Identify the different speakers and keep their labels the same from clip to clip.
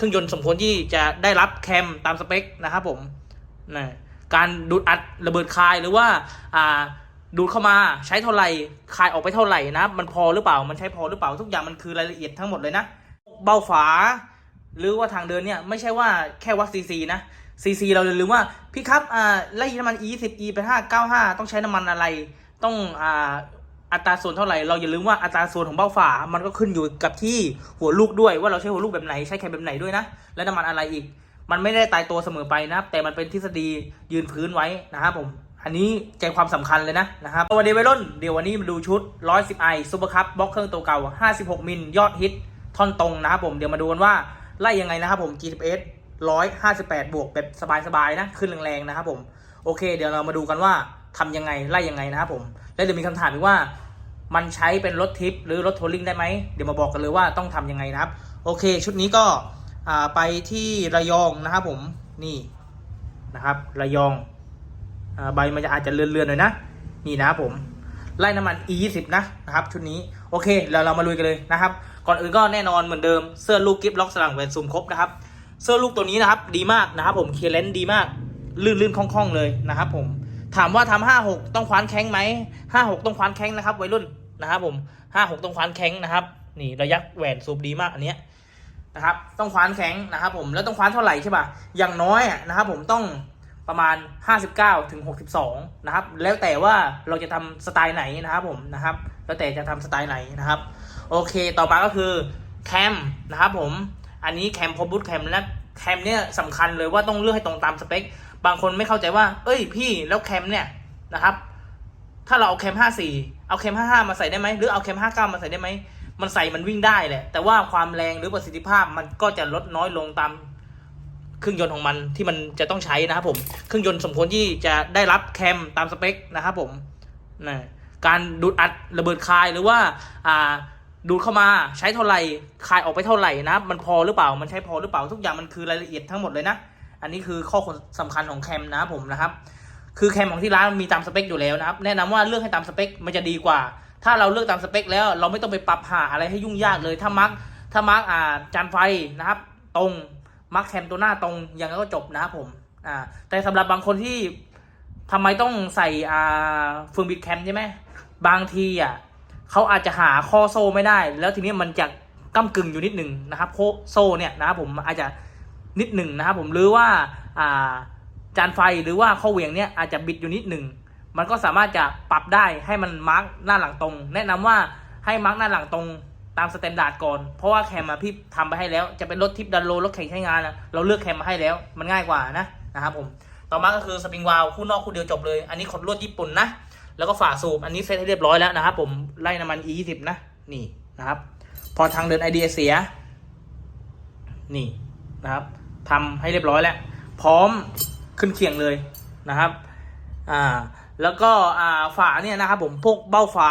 Speaker 1: เครื่องยนต์สมควรที่จะได้รับแคมตามสเปคนะครับผมนะการดูดอัดระเบิดคายหรือว่าอ่าดูดเข้ามาใช้เท่าไหร่คายออกไปเท่าไหร่นะ มันพอหรือเปล่ามันใช้พอหรือเปล่าทุกอย่างมันคือรายละเอียดทั้งหมดเลยนะ เบ้าฝา หรือว่าทางเดินเนี่ย ไม่ใช่ว่าแค่วัดซีซีนะซีซีเราอย่าลืมว่าพี่ครับอ่าไล่น้ำมัน e 10 e ไป5 9 5 ต้องใช้น้ำมันอะไร ต้องอ่า อัตราส่วนเท่าไหร่เราอย่าลืมว่าอัตราส่วนของเบ้าฝา มันก็ขึ้นอยู่กับที่หัวลูกด้วย ว่าเราใช้หัวลูกแบบไหนใช้แคมแบบไหนด้วยนะ และน้ำมันอะไรอีก มันไม่ได้ตายตัวเสมอไปนะครับ แต่มันเป็นทฤษฎียืนพื้นไว้นะครับผม อันนี้ใจความสำคัญเลยนะนะครับวัสดีวัยรุ่นเดี๋ยววันนี้มาดูชุด 110i Super Cup บล็อกเครื่องตัวเก่า 56 มิลยอดฮิตท่อนตรงนะครับผมเดี๋ยวมาดูกันว่าไล่ยังไงนะครับผม GPS 158 บวกแบบสบายๆนะขึ้นแรงๆนะครับผมโอเค เดี๋ยวเรามาดูกันว่า ทำยังไงไล่ยังไงนะครับผม และเดี๋ยวมีคำถามอีกว่า มันใช้เป็นรถทิปหรือรถทัวริงได้ไหมเดี๋ยวมาบอกกันเลยว่าต้องทำยังไงนะครับ โอเค ชุดนี้ก็ไปที่ระยองนะครับผมนี่นะครับ ระยองอใบมันจะอาจจะเลือนๆหน่อยนะนี่นะครับผมไล่น้ำมัน e 2 0นะนะครับชุดนี้โอเคเราเรามาลุยกันเลยนะครับ ก่อนอื่นก็แน่นอนเหมือนเดิมเสื้อลูกกิฟล็อกสลังแหวนซูมครบนะครับเสื้อลูกตัวนี้นะครับ ดีมากนะครับผมเคลียร์เลนส์ดีมากลื่นๆคล่องๆเลยนะครับผม ถามว่าทำห้าหกต้องคว้านแข้งไหมห้าหกต้องคว้านแข้งนะครับวัยรุ่นนะครับผมห้าหกต้องคว้านแข้งนะครับ นี่ระยะแหวนซูมดีมากอันเนี้ยนะครับ ต้องคว้านแข้งนะครับผมแล้วต้องคว้านเท่าไหร่ใช่ป่ะอย่างน้อยนะครับผมต้องประมาณ 59ถึง62 นะครับ แล้วแต่ว่าเราจะทำสไตล์ไหนนะครับผมนะครับ แล้วแต่จะทำสไตล์ไหนนะครับ โอเคต่อมาก็คือแคมนะครับผมอันนี้แคมพอบูทแคมและแคมเนี่ยสำคัญเลยว่าต้องเลือกให้ตรงตามสเปค บางคนไม่เข้าใจว่า เอ้ยพี่แล้วแคมเนี่ยนะครับ ถ้าเราเอาแคม54เอาแคม55มาใส่ได้ไหมหรือเอาแคม59มาใส่ได้ไหมมันใส่มันวิ่งได้แหละ แต่ว่าความแรงหรือประสิทธิภาพมันก็จะลดน้อยลงตามเครื่องยนต์ของมันที่มันจะต้องใช้นะครับผม เครื่องยนต์สมควรที่จะได้รับแคมตามสเปคนะครับผมนะการดูดอัดระเบิดคายหรือว่าอ่าดูดเข้ามาใช้เท่าไหร่คายออกไปเท่าไหร่นะ มันพอหรือเปล่ามันใช้พอหรือเปล่าทุกอย่างมันคือรายละเอียดทั้งหมดเลยนะ อันนี้คือข้อสำคัญของแคมนะผมนะครับคือแคมของที่ร้านมีตามสเปคอยู่แล้วนะครับ แนะนำว่าเลือกให้ตามสเปคมันจะดีกว่า ถ้าเราเลือกตามสเปคแล้วเราไม่ต้องไปปรับหาอะไรให้ยุ่งยากเลย ถ้ามาร์กถ้ามาร์กอ่าจานไฟนะครับ ตรงมาร์กแคมตัวหน้าตรงอย่างนั้นก็จบนะครับผมอ่าแต่สำหรับบางคนที่ทำไมต้องใส่อ่าเฟืองบิดแคมใช่ไหมบางทีอะเขาอาจจะหาข้อโซ่ไม่ได้ แล้วทีนี้มันจะก้ากึ่งอยู่นิดหนึ่งนะครับโคโซ่เนี่ยนะครับผมอาจจะ นิดหนึ่งนะครับผมหรือว่าจานไฟหรือว่าข้อเหวี่ยงเนี่ยอาจจะบิดอยู่นิดหนึ่งมันก็สามารถจะปรับได้ให้มันมาร์กหน้าหลังตรง แนะนำว่าให้มาร์กหน้าหลังตรงตามสแตนดาร์ดก่อน เพราะว่าแคมมาพี่ทำไปให้แล้ว จะเป็นรถทิปดันโลรถแข่งใช้งานนะเราเลือกแคมมาให้แล้ว มันง่ายกว่านะนะครับผมต่อมาก็คือสปริงวาลคู่นอกคู่เดียวจบเลย อันนี้ขดลวดญี่ปุ่นนะ แล้วก็ฝาสูบ อันนี้เซตให้เรียบร้อยแล้วนะครับผมไล่น้ำมัน e 2 0 นะ นี่นะครับ พอทางเดินไอเดียเสีย นี่ นะครับทำให้เรียบร้อยแล้ว พร้อมขึ้นเคียงเลยนะครับอ่าแล้วก็อ่าฝาเนี่ยนะครับผมพวกเบ้าฝา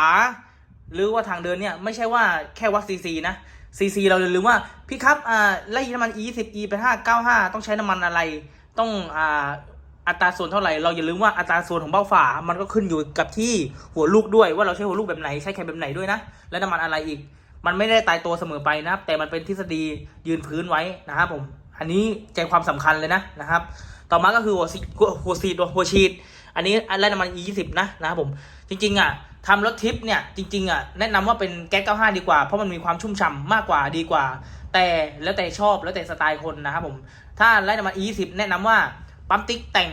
Speaker 1: หรือว่าทางเดินเนี่ยไม่ใช่ว่าแค่วัดซีซีนะซีซีเราอย่าลืมว่าพี่ครับอ่าไล่น้ำมัน e 10 e ไป5 9 5 ต้องใช้น้ำมันอะไร ต้องอ่าอัตราส่วนเท่าไหร่เราอย่าลืมว่าอัตราส่วนของเบ้าฝา มันก็ขึ้นอยู่กับที่หัวลูกด้วยว่าเราใช้หัวลูกแบบไหนใช้แคมแบบไหนด้วยนะและน้ำมันอะไรอีก มันไม่ได้ตายตัวเสมอไปนะครับ แต่มันเป็นทฤษฎียืนพื้นไว้นะครับผม อันนี้ใจความสำคัญเลยนะนะครับ ต่อมาก็คือหัวซีหัวซีดหัวชีดอันนี้อันแรกน้ำมันยี่สิบนะนะครับผม จริงๆอะทำรถทิปเนี่ยจริงๆอะแนะนำว่าเป็นแก๊ส95ดีกว่า เพราะมันมีความชุ่มฉ่ำมากกว่าดีกว่า แต่แล้วแต่ชอบแล้วแต่สไตล์คนนะครับผม ถ้าไล่น้ำมัน E10 แนะนำว่าปั๊มติ๊กแต่ง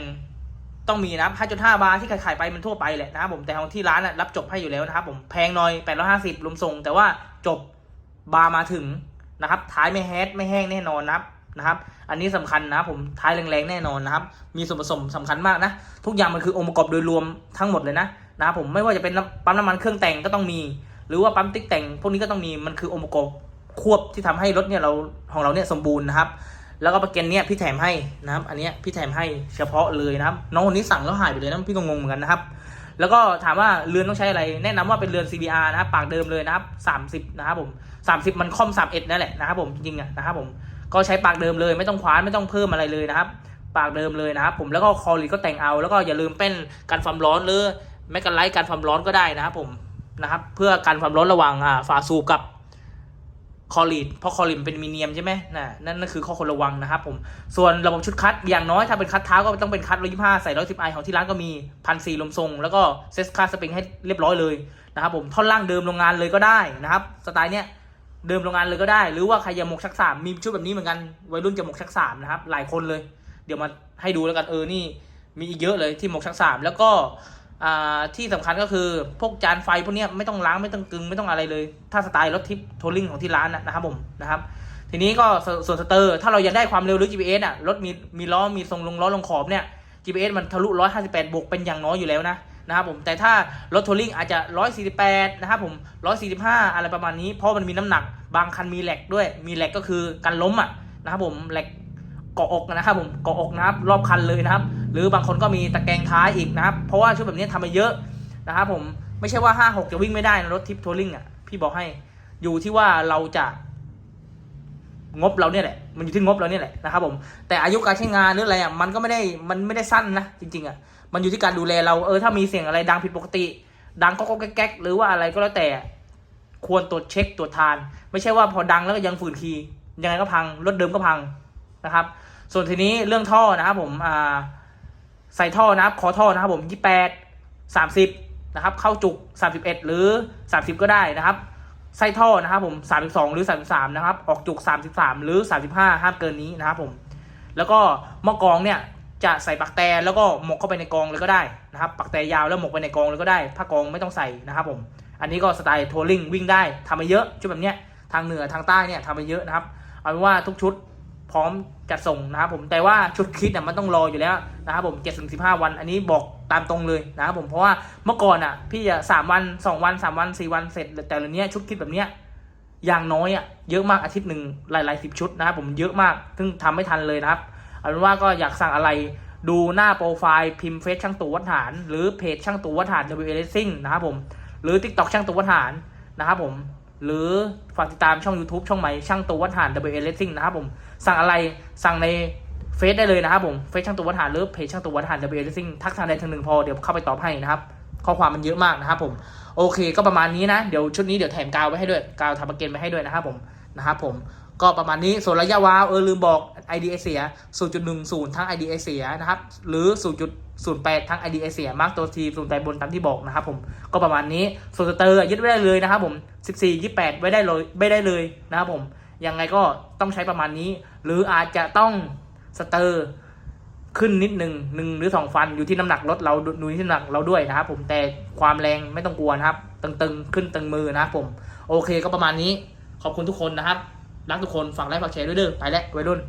Speaker 1: ต้องมีนะครับ5.5 บาร์ที่ขายไปมันทั่วไปแหละนะครับผมแต่ของที่ร้านอะรับจบให้อยู่แล้วนะครับผมแพงหน่อย 850รวมส่ง แต่ว่าจบบาร์มาถึงนะครับท้ายไม่แฮดไม่แห้งแน่นอนนะครับนะครับ อันนี้สำคัญนะผมท้ายแรงๆแน่นอนนะครับ มีส่วนผสมสำคัญมากนะ ทุกอย่างมันคือองค์ประกอบโดยรวมทั้งหมดเลยนะนะครับผมไม่ว่าจะเป็นปั๊มน้ำมันเครื่องแต่งก็ต้องมี หรือว่าปั๊มติ๊กแต่ง พวกนี้ก็ต้องมีมันคือองค์ประกอบควบที่ทำให้รถเนี่ยเราของเราเนี่ยสมบูรณ์นะครับ แล้วก็ประกันเนี่ยพี่แถมให้นะครับ อันเนี้ยพี่แถมให้เฉพาะเลยนะครับ น้องคนนี้สั่งแล้วหายไปเลยนะพี่ก็งงเหมือนกันนะครับ แล้วก็ถามว่าเรือนต้องใช้อะไร แนะนำว่าเป็นเรือน CBR นะครับ ปากเดิมเลยนะครับ 30 นะครับผม30 มันคอม 31 นั่นแหละนะครับผมจริงๆอะนะครับผมก็ใช้ปากเดิมเลยไม่ต้องคว้านไม่ต้องเพิ่มอะไรเลยนะครับ ปากเดิมเลยนะครับ ผมแล้วก็คอรีก็แต่งเอา แล้วก็อย่าลืมเป็นกันความร้อนหรือแม้กันไลท์กันความร้อนก็ได้นะครับผมนะครับ เพื่อกันความร้อนระหว่างฝาสูบกับ คอลีดเพราะคอลีดมันเป็นมีเนียมใช่ไหมนะนั่นนั่นคือข้อควรระวังนะครับผม ส่วนระบบชุดคัดอย่างน้อยถ้าเป็นคัดเท้าก็ต้องเป็นคัดร้อยยี่ห้าใส่ร้อยสิบไอของที่ร้านก็มีพันสี่ลมทรง แล้วก็เซสคาสปริงให้เรียบร้อยเลยนะครับผมท่อนล่างเดิมโรงงานเลยก็ได้นะครับสไตล์เนี้ยเดิมโรงงานเลยก็ได้ หรือว่าใครอยากหมกชักสามมีชุดแบบนี้เหมือนกันวัยรุ่นจะหมกชักสามนะครับหลายคนเลย เดี๋ยวมาให้ดูแล้วกันเออนี่มีอีกเยอะเลยที่หมกชักสามแล้วก็ ที่สำคัญก็คือพวกจานไฟพวกนี้ไม่ต้องล้างไม่ต้องกึงไม่ต้องอะไรเลย ถ้าสไตล์รถทิปโทลลิ่งของที่ร้านนะนะครับผมนะครับ ทีนี้ก็ส่วนสเตอร์ ถ้าเราอยากได้ความเร็วหรือ GPS อะรถมีมีล้อมีทรงลงล้อลงขอบเนี่ย GPS มันทะลุ 158 บวกเป็นอย่างน้อยอยู่แล้วนะนะครับผมแต่ถ้ารถทัวริงอาจจะ 148 นะครับผม 145 อะไรประมาณนี้ เพราะมันมีน้ำหนัก บางคันมีแหลกด้วย มีแหลกก็คือกันล้มอะนะครับผมแหลกเกาะอกนะครับผมเกาะอกนะครับรอบคันเลยนะครับ รือบางคนก็มีตะแกรงท้ายอีกนะครับ เพราะว่าชุดแบบนี้ทำมาเยอะนะครับผมไม่ใช่ว่า 5 6 จะวิ่งไม่ได้นะรถทิปทัวริงอะพี่บอกให้อยู่ที่ว่าเราจะ งบเราเนี่ยแหละ มันอยู่ที่งบเราเนี่ยแหละนะครับผมแต่อายุการใช้งานหรืออะไรอะมันก็ไม่ได้มันไม่ได้สั้นนะจริงๆอะมันอยู่ที่การดูแลเราเออถ้ามีเสียงอะไรดังผิดปกติ ดังก็ก็แก๊กหรือว่าอะไรก็แล้วแต่ควรตรวจเช็คตรวจทาน ไม่ใช่ว่าพอดังแล้วก็ยังฝืนคียังไงก็พังรถเดิมก็พังนะครับ ส่วนทีนี้เรื่องท่อนะครับผมอ่า ใส่ท่อนะครับ ขอท่อนะครับผมยี่แปดสามสิบนะครับ เข้าจุกสามสิบเอ็ดหรือสามสิบก็ได้นะครับไส้ท่อนะครับผม32หรือ33นะครับ ออกจุก33หรือ35ห้ามเกินนี้นะครับผม แล้วก็หม้อกองเนี่ยจะใส่ปักแตแล้วก็หมกเข้าไปในกองเลยก็ได้นะครับ ปักแตยาวแล้วหมกไปในกองเลยก็ได้ผ้ากองไม่ต้องใส่นะครับผม อันนี้ก็สไตล์ทัวริงวิ่งได้ทำมาเยอะชุดแบบเนี้ยทางเหนือทางใต้เนี่ยทำมาเยอะนะครับ เอาเป็นว่าทุกชุด พร้อมจัดส่งนะครับผมแต่ว่าชุดคิดเนี่ยมันต้องรออยู่แล้วนะครับผม7ถึง15วัน อันนี้บอกตามตรงเลยนะครับผมเพราะว่าเมื่อก่อนอะ พี่จะ3วัน 2 วัน 3 วัน 4 วันเสร็จ แต่เดี๋ยวนี้ชุดคิดแบบเนี้ยอย่างน้อยอะเยอะมากอาทิตย์หนึ่งหลายๆสิบชุดนะครับผมเยอะมากซึ่งทำไม่ทันเลยนะครับเอาเป็นว่าก็อยากสั่งอะไรดูหน้าโปรไฟล์พิมพ์เฟซช่างตัววัดฐาน หรือเพจช่างตัววัดฐาน W Racing นะครับผมหรือ TikTok ช่างตัววัดฐานนะครับผม หรือฝากติดตามช่อง YouTube ช่องใหม่ช่างตัววัฏหาน W L Racing นะครับผม สั่งอะไรสั่งในเฟซได้เลยนะครับผมเฟซช่างตัววัฏหานหรือเพจช่างตัววัฏหาน W L Racing ทักทางใดทางหนึ่งพอเดี๋ยวเข้าไปตอบให้นะครับ ข้อความมันเยอะมากนะครับผม โอเค ก็ประมาณนี้นะ เดี๋ยวชุดนี้เดี๋ยวแถมกาวไว้ให้ด้วยกาวทำมาเกนไว้ให้ด้วยนะครับผมนะครับผมก็ประมาณนี้ส่วนระยะวาวเออลืมบอก ID เอเสีย 0.10 ทั้ง ID เอเสียนะครับ หรือ 0.08 ทั้ง ID เอเสีย มาร์กตัวทีส่วนใจบนตามที่บอกนะครับผม ก็ประมาณนี้ ส่วนสเตอร์ยึดไว้ได้เลยนะครับผม 14 28 ไว้ได้เลยไม่ได้เลยนะครับผม ยังไงก็ต้องใช้ประมาณนี้ หรืออาจจะต้องสเตอร์ขึ้นนิดหนึ่งหนึ่งหรือสองฟันอยู่ที่น้ำหนักรถเราดูที่น้ำหนักเราด้วยนะครับผมแต่ความแรงไม่ต้องกลัวนะครับ ตึงๆ ขึ้นตึงมือนะครับผม โอเคก็ประมาณนี้ขอบคุณทุกคนนะครับ รักทุกคนฝากไลค์ฝากแชร์ด้วยเด้อไปแล้ววัยรุ่น